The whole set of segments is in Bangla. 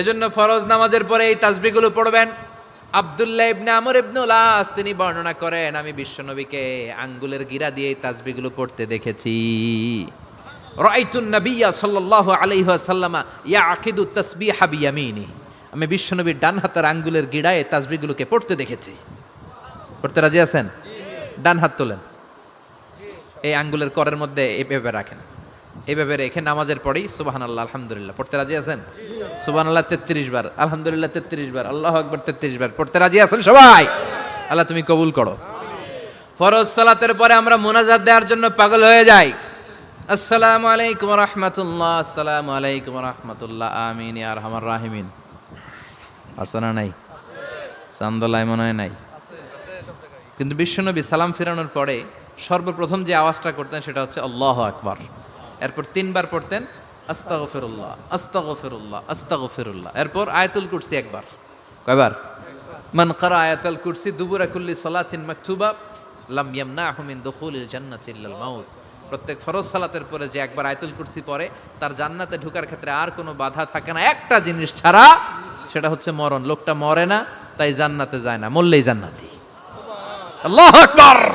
এজন্য ফরজ নামাজের পরে এই তাসবিগুলো পড়বেন। আব্দুল্লাহ ইবনে আমর ইবনুল আস তিনি বর্ণনা করেন, আমি বিশ্বনবীকে আঙ্গুলের গিরা দিয়ে এই তাসবিগুলো পড়তে দেখেছি। রাইতুন নবিয়া সাল্লাল্লাহু আলাইহি ওয়াসাল্লামা ইয়াকিদু তাসবিহা বিয়ামিনি। আমি বিশ্বনবীর ডান হাতের আঙ্গুলের গিড়ায় এই তাসবিগুলোকে পড়তে দেখেছি। পড়তে রাজি আছেন? ডান হাত তোলেন। এই আঙ্গুলের করের মধ্যে এভাবে রাখেন। এভাবে রেখে নামাজের পরেই সুবাহান আল্লাহ আলহামদুলিল্লাহ। পড়তে রাজি আছেন? সুবাহান আল্লাহ তেত্রিশ বার। আলহামদুলিল্লাহ, তেত্রিশ বার। আল্লাহ আকবর, তেত্রিশ বার। পড়তে রাজি আছেন সবাই? আল্লাহ তুমি কবুল করো। ফরজ সালাতের পরে আমরা মোনাজাত দেওয়ার জন্য পাগল হয়ে যাই। আলাইকুম রহমতুল্লাহ আলাইকুম রহমতুল্লাহ, আমিন আর রাহিমিন। আসানা নাই? চান্দলায় মনে হয় নাই। কিন্তু বিশ্বনবী সালাম ফেরানোর পরে সর্বপ্রথম যে আওয়াজটা করতেন সেটা হচ্ছে আল্লাহ আকবার। এরপর তিনবার পড়তেন, আস্তাগফিরুল্লাহ আস্তাগফিরুল্লাহ আস্তাগফিরুল্লাহ। এরপর আয়াতুল কুরসি একবার। কয়বার? মান কারা আয়াতুল কুরসি দুবুরা কুল্লি সালাতিন মাকতুবা, লাম ইয়ামনাহু মিন দুখুলিল জান্নাতি ইল্লাল মাউত। প্রত্যেক ফরজ সালাতের পরে যে একবার আয়াতুল কুরসি পড়ে, তার জান্নাতে ঢোকার ক্ষেত্রে আর কোনো বাধা থাকে না। একটা জিনিস ছাড়া সেটা হচ্ছে মরণ। লোকটা মরে না, তাই জান্নাতে যায় না। মরলেই জান্নাতি। আল্লাহ আকবার!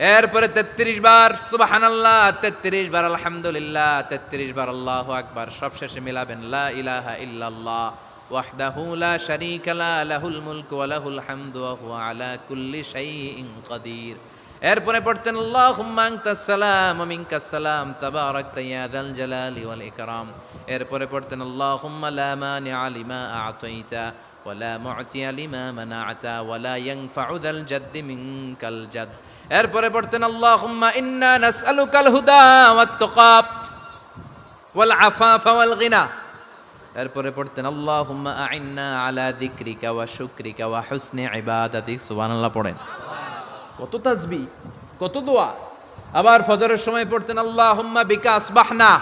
এরপরে তেত্রিশ বার সুবাহান আল্লাহ তেত্রিশ বার, আলহামদুলিল্লাহ, তেত্রিশ বার, আল্লাহ আকবার, সব শেষে মিলাবেন, লা ইলাহা ইল্লাল্লাহ, ওয়াহদাহু লা শারীকা লা, লাহুল মুলকু ওয়া লাহুল হামদু ওয়া হুয়া আলা কুল্লি শাইইন কাদির। এরপরে পড়তেন, আল্লাহুম্মা আনতাস সালাম ওয়া মিনকাস সালাম, তাবারাকতা ইয়া যাল জালালি ওয়াল ইকরাম। এরপরে পড়তেন, আল্লাহুম্মা লা মানিআ লিমা আ'তাইতা। ওয়ালা মুআতি লিমা মানাআতা ওয়ালা ইয়ানফাউ যাল জাদ্দ মিনকাল জাদ এরপরে পড়তেন আল্লাহুম্মা ইন্না নাসআলুকাল হুদা ওয়াত তাকা ওয়াল আফাফা ওয়াল গিনা। এরপরে পড়তেন, আল্লাহুম্মা আইন্না আলা যিকরিকা ওয়া শুকরিকা ওয়া হুসনি ইবাদাতিক সুবহানাল্লাহ পড়েন। কত তাসবি কত দোয়া। আবার ফজরের সময় পড়তেন, আল্লাহুম্মা বিকা আসবাহনা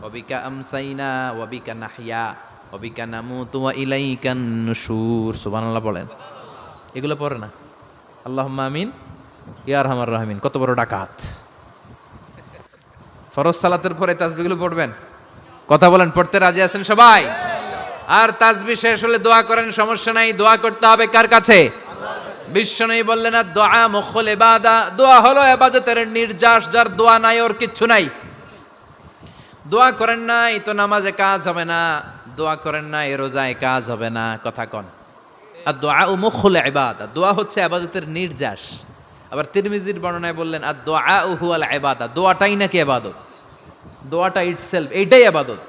ওয়া বিকা আমসাইনা ওয়া বিকা নাহিয়া ওয়া বিকা নামুতু ইলাইকান নুশুর সুবহানাল্লাহ বলেন। এগুলো পড়ে না? আল্লাহুম্মা আমিন। ইয়ার হামার রাহমিন। কত বড় ডাকাত। ফরজ সালাতের পরে তাসবিগুলো পড়বেন? কথা বলেন, পড়তে রাজি আছেন সবাই? আর তাসবি শেষ হলে দোয়া করেন, সমস্যা নাই, দোয়া করতে হবে কার কাছে? বিশ্বনবী বললেন, আর দোয়া মুখল এবাদা দোয়া হলো এবাদতের নির্যাস, যার দোয়া নাই, ওর কিচ্ছু নাই। দোয়া করেন নাই, তো নামাজে কাজ হবে না। দোয়া করেন নাই রোজায় কাজ হবে না, কথা কন। আর দোয়া ও মুখল এবাদা দোয়া হচ্ছে আবাদতের নির্যাস। আবার তিরমিজির বর্ণনায় বললেন, আর দোয়া ও হুয়াল এবাদা দোয়াটাই নাকি আবাদত দোয়াটা ইটসেলফ এইটাই আবাদত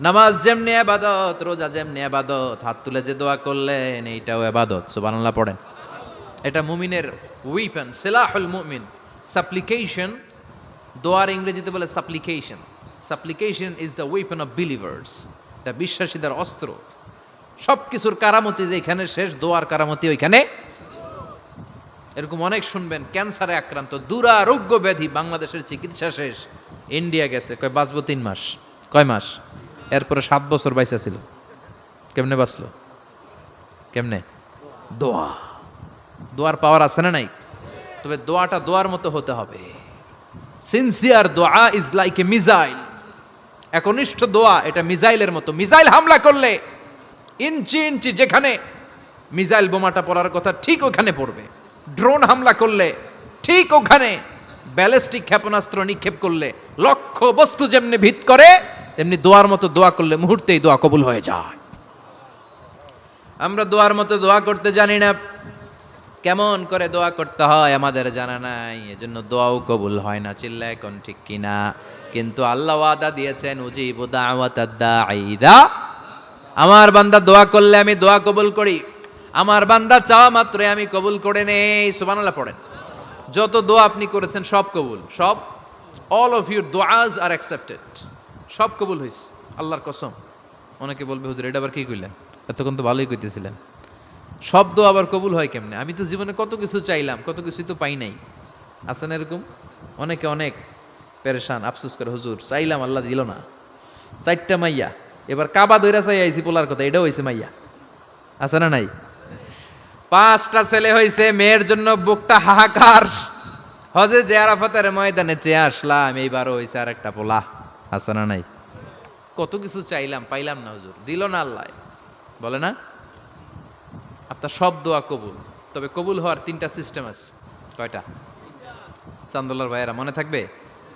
নামাজ যেমনি আবাদত রোজা যেমনি আবাদত হাত তুলে যে দোয়া করলেন, এইটাও আবাদত সুবহানাল্লাহ পড়েন। এটা মুমিনের উইপেন সেলাহুল মুমিন। সাপ্লিকেশন দোয়ার ইংরেজিতে বলে supplication supplication is the weapon of believers এটা বিশ্বাসীদের অস্ত্র। সব কিছুর কারামতি যে এখানে শেষ, দোয়ার কারামতি ওইখানে। এরকম অনেক শুনবেন, ক্যান্সারে আক্রান্ত, দুরারোগ্য ব্যাধি, বাংলাদেশের চিকিৎসা শেষ। ইন্ডিয়া গেছে, কয়, বাঁচবো তিন মাস। কয় মাস? এরপরে সাত বছর বাইসা ছিল। কেমনে বাঁচলো? কেমনে? দোয়া। দোয়ার পাওয়ার আছে না নাই? তবে দোয়াটা দোয়ার মতো হতে হবে। সিনসিয়ার দোয়া ইজ লাইক এ মিজাইল একনিষ্ঠ দোয়া, এটা মিজাইলের মতো। মিজাইল হামলা করলে ইঞ্চি ইঞ্চি যেখানে মিজাইল বোমাটা পড়ার কথা ঠিক ওখানে পড়বে। ড্রোন হামলা করলে ঠিক ওখানে ব্যালিস্টিক ক্ষেপণাস্ত্র নিক্ষেপ করলে লক্ষ্য বস্তু যেমনি ভিত করে, তেমনি দোয়ার মতো দোয়া করলে মুহূর্তেই দোয়া কবুল হয়ে যায়। আমরা দোয়ার মতো দোয়া করতে জানি না, কেমন করে দোয়া করতে হয় আমাদের জানা নাই, এজন্য দোয়াও কবুল হয় না চিল্লা এখন ঠিক কিনা। কিন্তু আল্লাহ ওয়াদা দিয়েছেন, উজিবু দাওয়াতাদ দাঈদা। আমার বান্দা দোয়া করলে আমি দোয়া কবুল করি। আমার বান্দা চাওয়া মাত্রই আমি কবুল করে নেই। সুবহানাল্লাহ পড়েন। যত দোয়া আপনি করেছেন, সব কবুল। সব? অল অফ ইউর দোয়াজ আর অ্যাকসেপ্টেড সব কবুল হয়েছে আল্লাহর কসম। অনেকে বলবে, হুজুর, এটা আবার কি কইলেন? এতক্ষণ তো ভালোই কইতেছিলেন। শব্দ আবার কবুল হয় কেমনে? আমি তো জীবনে কত কিছু চাইলাম, কত কিছুই তো পাই নাই। আছেন এরকম? অনেকে, অনেক। পেরেশান, আফসোস করে, হুজুর, চাইলাম আল্লাহ দিল না। চারটা মাইয়া। এবার কাবা দইরা চাই আইসি পোলার কথা, এটাও হয়েছে মাইয়া। আছে না নাই? পাঁচটা ছেলে হয়েছে মেয়ের জন্য বুকটা হাহাকার। হজে যে আরাফাতের ময়দানে চেয়ে আসলাম, এইবারও হয়েছে আর একটা পোলা। আছে না নাই? কত কিছু চাইলাম, পাইলাম না, হুজুর। দিল না আল্লাহ। বলে না? আপনার সব দোয়া কবুল। তবে কবুল হওয়ার তিনটা সিস্টেম আছে। কয়টা? চান্দোলার ভাইয়েরা, মনে থাকবে?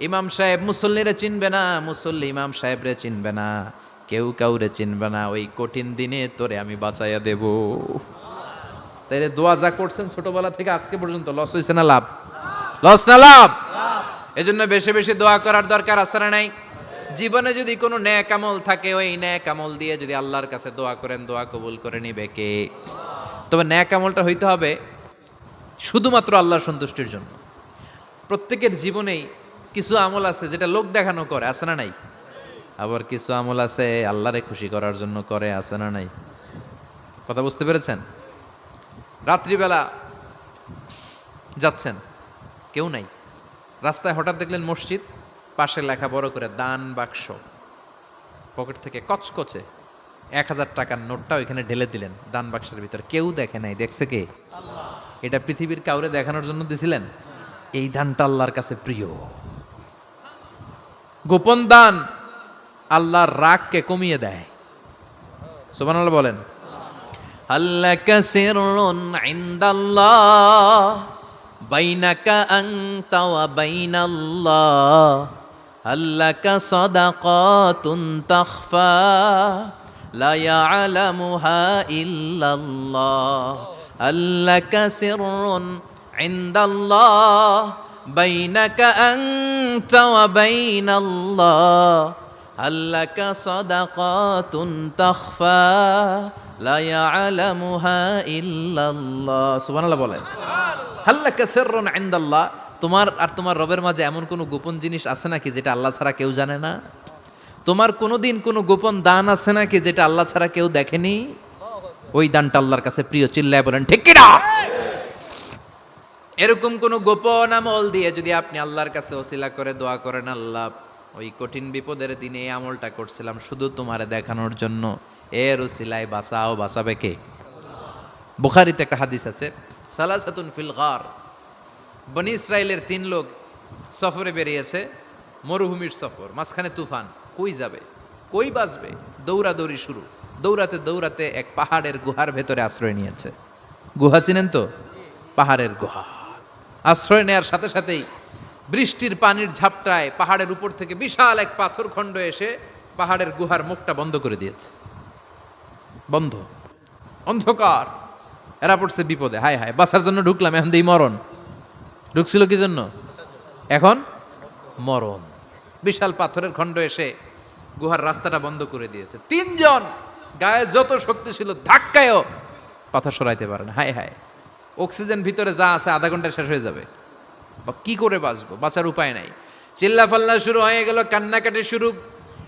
ইমাম সাহেব মুসল্লিরে চিনবে না, মুসল্লি ইমাম সাহেবরে চিনবে না। কেউ কাউরে চিনবে না, ওই কঠিন দিনে তোরে আমি বাঁচাইয়া দেব। তাই দোয়া যা করছেন ছোটবেলা থেকে আজকে পর্যন্ত, লস হয়েছে না লাভ? লস না লাভ? এজন্য বেশি বেশি দোয়া করার দরকার আছে না নাই? জীবনে যদি কোনো ন্যাক আমল থাকে, ওই ন্যাক আমল দিয়ে যদি আল্লাহর কাছে দোয়া করেন, দোয়া কবুল করে নিবে কে? তবে ন্যাক আমলটা হইতে হবে শুধুমাত্র আল্লাহর সন্তুষ্টির জন্য। প্রত্যেকের জীবনেই কিছু আমল আছে যেটা লোক দেখানো করে, আছে না নাই? আবার কিছু আমল আছে আল্লাহরে খুশি করার জন্য করে, আছে না নাই? কথা বুঝতে পেরেছেন? রাত্রিবেলা যাচ্ছেন, কেউ নাই। রাস্তায় হঠাৎ দেখলেন মসজিদ, পাশে লেখা বড় করে দান বাক্স। পকেট থেকে কচকচে এক হাজার টাকার নোটটা ওইখানে ঢেলে দিলেন, দান বাক্সের ভিতরে। কেউ দেখে নাই, দেখছে কে? এটা পৃথিবীর কাউরে দেখানোর জন্য দিছিলেন? এই দানটা আল্লাহর কাছে প্রিয়। গোপন দান আল্লাহর রাগকে কমিয়ে দেয়। সোমান আল্লাহ বলেন আল্লাহ সিরুন ইনদাল্লাহ, বাইনাকা আনতা ওয়া বাইনাল্লাহ আল্লাকা সাদাকাতুন তাখফা, লা ইয়ালামুহা ইল্লাল্লাহ আল্লাকা সিরুন ইনদাল্লাহ বাইনাকা আনতা ওয়া বাইনাল্লাহ আল্লাকা সাদাকাতুন তাখফা, লা ইয়ালামুহা ইল্লাল্লাহ। সুবহানাল্লাহ বলেন। হাল্লাকা সিররুন ইনদাল্লাহ, তোমার আর তোমার রবের মাঝে এমন কোনো গোপন জিনিস আছে নাকি যেটা আল্লাহ ছাড়া কেউ জানে না? তোমার কোনোদিন কোনো গোপন দান আছে নাকি যেটা আল্লাহ ছাড়া কেউ দেখেনি? ওই দানটা আল্লাহর কাছে প্রিয়, চিল্লায় বলেন, ঠিক কিনা? এরকম কোন গোপন আমল দিয়ে যদি আপনি আল্লাহর কাছে ওসিলা করে দোয়া করেন, আল্লাহ, ওই কঠিন বিপদের দিনে এই আমলটা করছিলাম, শুধু তোমারে দেখানোর জন্য। এর ওসিলায় বাঁচাও, বাঁচাবে কে? বুখারিতে একটা হাদিস আছে, সালাসাতুন ফিল গার। বনি ইসরায়েলের তিন লোক সফরে বেরিয়েছে, মরুভূমির সফর, মাঝখানে তুফান, কই যাবে? কই বাঁচবে? দৌড়াদৌড়ি শুরু। দৌড়াতে দৌড়াতে এক পাহাড়ের গুহার ভেতরে আশ্রয় নিয়েছে। গুহা চিনেন তো? পাহাড়ের গুহা। আশ্রয় নেওয়ার সাথে সাথেই বৃষ্টির পানির ঝাপটায় পাহাড়ের উপর থেকে বিশাল এক পাথর খণ্ড এসে পাহাড়ের গুহার মুখটা বন্ধ করে দিয়েছে। বন্ধ। অন্ধকার। এরা পড়ছে বিপদে। হায় হায় বাসার জন্য ঢুকলাম, এখন দিই মরণ। ঢুকছিল কি জন্য? এখন মরণ। বিশাল পাথরের খণ্ড এসে গুহার রাস্তাটা বন্ধ করে দিয়েছে। তিনজন গায়ে যত শক্তি ছিল, ধাক্কায়ও পাথর সরাইতে পারে না। হায় হায়। অক্সিজেন ভিতরে যা আছে আধা ঘণ্টা শেষ হয়ে যাবে। বা কি করে বাঁচবো? বাঁচার উপায় নাই। চিল্লা ফাল্লা শুরু হয়ে গেল, কান্নাকাটি শুরু।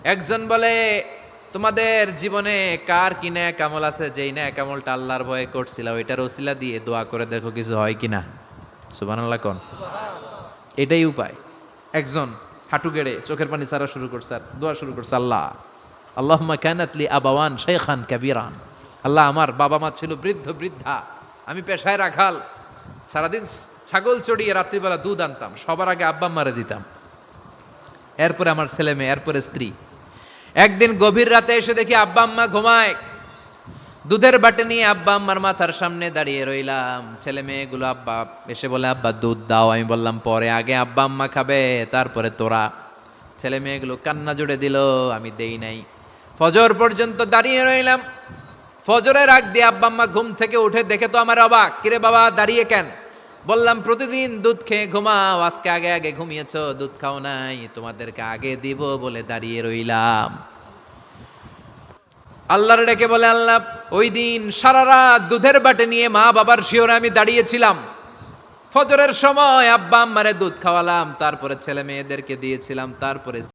একজন বলে, তোমাদের জীবনে কার কি ন্যাক আমল আছে? যেই ন্যাক আমলটা আল্লাহর ভয়ে করছিল ওইটার ওসিলা দিয়ে দোয়া করে দেখো কিছু হয় কি কিনা? সুবহানাল্লাহ কন। এটাই উপায়। একজন হাঁটু গেড়ে চোখের পানি সারা শুরু করছে আর দোয়া শুরু করছে, আল্লাহ আল্লাহমা কানাতলি আবাওয়ান শেখান কাবিরান। আল্লাহ, আমার বাবা মা ছিল বৃদ্ধ বৃদ্ধা। আমি পেশায় রাখাল। সারাদিন ছাগল চড়িয়ে রাত্রিবেলা দুধ আনতাম, সবার আগে আব্বা মারে দিতাম। এরপরে আমার ছেলে মেয়ে, এরপরে স্ত্রী। একদিন গভীর রাতে এসে দেখি আব্বা আম্মা ঘুমায়। দুধের বাটে নিয়ে আব্বা আম্মার মাথার সামনে দাঁড়িয়ে রইলাম। ছেলে মেয়েগুলো আব্বা, এসে বলে, আব্বা, দুধ দাও। আমি বললাম, পরে আগে আব্বা আম্মা খাবে, তারপরে তোরা। ছেলে মেয়েগুলো কান্না জুড়ে দিল, আমি দেই নাই। ফজর পর্যন্ত দাঁড়িয়ে রইলাম। ফজরের আগ দিয়ে আব্বা আম্মা ঘুম থেকে উঠে দেখে তো আমার অবাক, কিরে বাবা, দাঁড়িয়ে কেন? বললাম, প্রতিদিন দুধ খেয়ে ঘুমাও, আজকে আগে আগে ঘুমিয়েছো, দুধ খাও নাই, তোমাদেরকে আগে দিব বলে দাঁড়িয়ে রইলাম। আল্লাহর ডেকে বলে, আল্লাহ, ওই দিন সারা রাত দুধের বাটে নিয়ে মা বাবার শিওরে আমি দাঁড়িয়েছিলাম। ফজরের সময় আব্বা আম্মারে দুধ খাওয়ালাম, তারপরে ছেলে মেয়েদেরকে দিয়েছিলাম, তারপরে